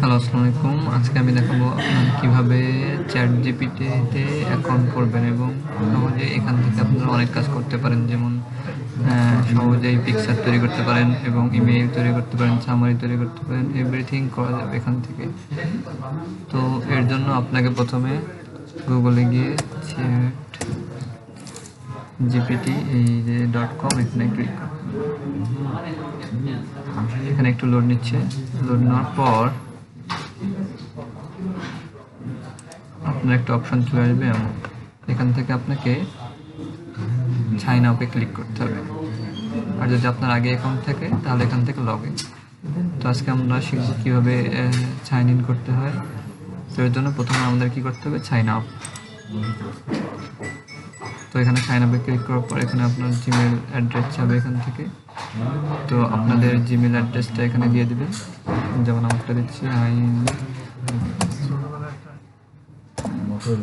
Hello, আসসালামু আলাইকুম। আজকে আমি দেখাবো আপনারা কীভাবে চ্যাট জিপিটিতে অ্যাকাউন্ট করবেন এবং সহজে এখান থেকে আপনারা অনেক কাজ করতে পারেন। যেমন সহজেই পিকচার তৈরি করতে পারেন এবং ইমেইল তৈরি করতে পারেন সামারি তৈরি করতে পারেন এভরিথিং করা যাবে এখান থেকে। তো এর জন্য আপনাকে প্রথমে গুগলে গিয়ে চ্যাট জিপিটি এই যে ডট কম এখানে ক্লিক এখানে একটু লোড নিচ্ছে। লোড নেওয়ার পর আপনার একটা অপশন চলে আসবে এমন। এখান থেকে আপনাকে সাইন আপে ক্লিক করতে হবে। আর যদি আপনার আগে অ্যাকাউন্ট থাকে, তাহলে এখান থেকে লগ ইন তো আজকে আমরা শিখব কীভাবে সাইন ইন করতে হয়। তো এর জন্য প্রথমে আমাদের কি করতে হবে? সাইন আপ তো এখানে সাইন আপে ক্লিক করার পর এখানে আপনার জিমেল অ্যাড্রেস যাবে এখান থেকে। তো আপনাদের জিমেল অ্যাড্রেসটা এখানে দিয়ে দিবেন। যেমন আমাকে দিচ্ছি আইন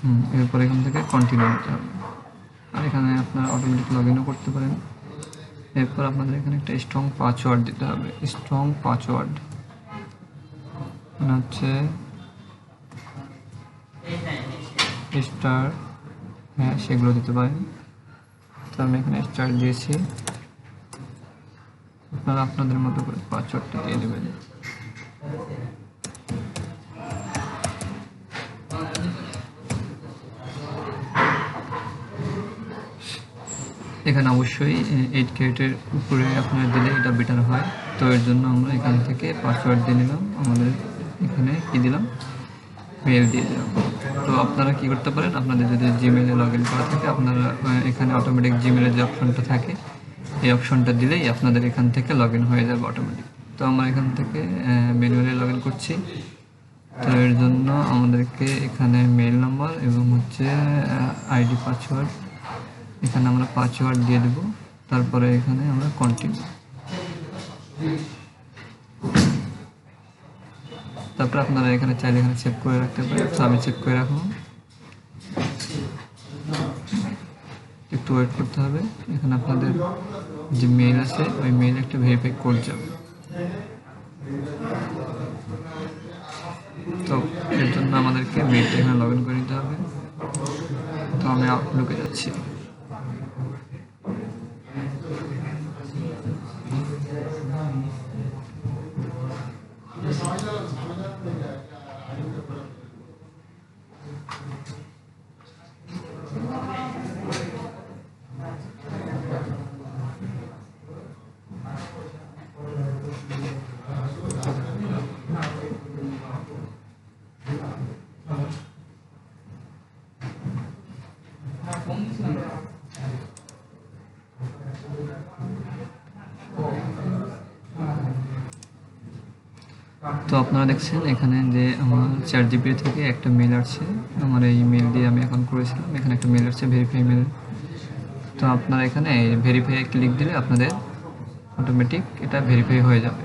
হুম এরপর এখান থেকে কন্টিনিউ হবে। এখানে আপনার অটোমেটিক লগ ইনও করতে পারেন। এরপর আপনাদের এখানে একটা স্ট্রং পাসওয়ার্ড দিতে হবে। স্ট্রং পাসওয়ার্ড মানে হচ্ছে স্টার হ্যাঁ সেগুলো দিতে পারেন। তো আমি এখানে স্টার দিয়েছি। আপনারা আপনাদের মতো করে পাসওয়ার্ডটা দিয়ে দেবেন। এখানে অবশ্যই এইট ক্যারেটের উপরে আপনার দিলে এটা বেটার হয়। তো এর জন্য আমরা এখান থেকে পাসওয়ার্ড দিয়ে নিলাম। আমাদের এখানে কি দিলাম? মেল দিয়ে দিলাম। তো আপনারা কি করতে পারেন? আপনাদের যদি জিমেলে লগ ইন করা থাকে, আপনারা এখানে অটোমেটিক জিমেলের যে অপশনটা থাকে, এই অপশনটা দিলেই আপনাদের এখান থেকে লগ ইন হয়ে যাবে অটোমেটিক তো আমরা এখান থেকে ম্যানুয়ালি লগ ইন করছি। তো এর জন্য আমাদেরকে এখানে মেল নাম্বার এবং হচ্ছে আইডি পাসওয়ার্ড এখানে আমরা পাসওয়ার্ড দিয়ে দেব, তারপরে এখানে আমরা কন্টিনিউ তারপরে আপনারা এখানে চাইলে এখানে সেভ করে রাখতে পারেন। তো আমি সেভ করে রাখলাম একটু ওয়েট করতে হবে। এখানে আপনাদের যে মেইল আছে, ওই মেইল একটা ভেরিফাই কোড যাবে। তো এর জন্য আমাদেরকে মেইলটা এখানে লগ ইন করে নিতে হবে। তো আমি আউটলুকে যাচ্ছি। তো আপনারা দেখছেন এখানে যে আমার চার জিবি থেকে একটা মেল আসছে। আমার এই মেল দিয়ে আমি এখন করেছিলাম। এখানে একটা মেল আসছে ভেরিফাই মেল তো আপনারা এখানে ভেরিফাই ক্লিক দিলে আপনাদের অটোমেটিক এটা ভেরিফাই হয়ে যাবে।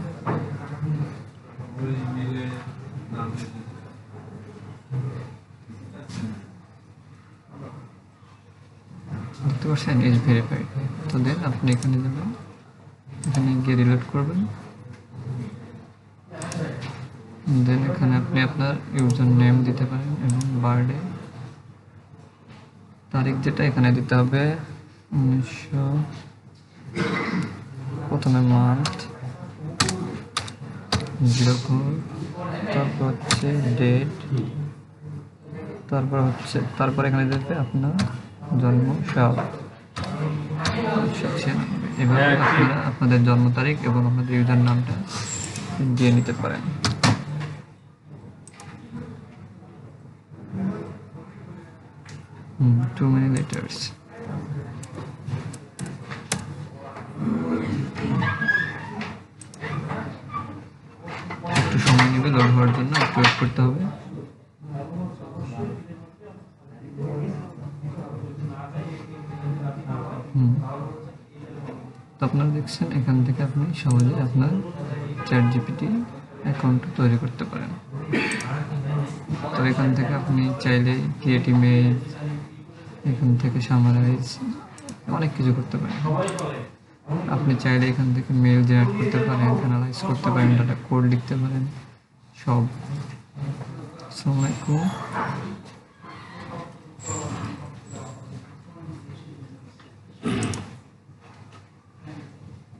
দেখতে পাচ্ছেন ইজ ভেরিফাইড তো দেন আপনি এখানে যাবেন। এখানে গিয়ে রিলোড করবেন। দেন এখানে আপনি আপনার ইউজার নেম দিতে পারেন এবং বার্থডে তারিখ যেটা এখানে দিতে হবে উনিশশো প্রথমে মান্থ জিরো ফোর তারপর হচ্ছে ডেট তারপর হচ্ছে, তারপর এখানে দেখবে আপনার জন্ম সাল এভাবে আপনারা আপনাদের জন্ম তারিখ এবং আপনাদের ইউজার নামটা দিয়ে নিতে পারেন। too many letters. একটু সময় নেবে লোড হওয়ার জন্য একটু করতে হবে। তো আপনারা দেখছেন, এখান থেকে আপনি সহজে আপনার চ্যাট জিপিটি অ্যাকাউন্ট তৈরি করতে পারেন। তো এখান থেকে আপনি চাইলে ক্রিয়েট ইমেজ এখান থেকে সামারাইজ অনেক কিছু করতে পারেন। আপনি চাইলে এখান থেকে মেল জেনারেট করতে পারেন অ্যানালাইজ করতে পারেন ডাটা কোড লিখতে পারেন, সব। আসসালামু আলাইকুম।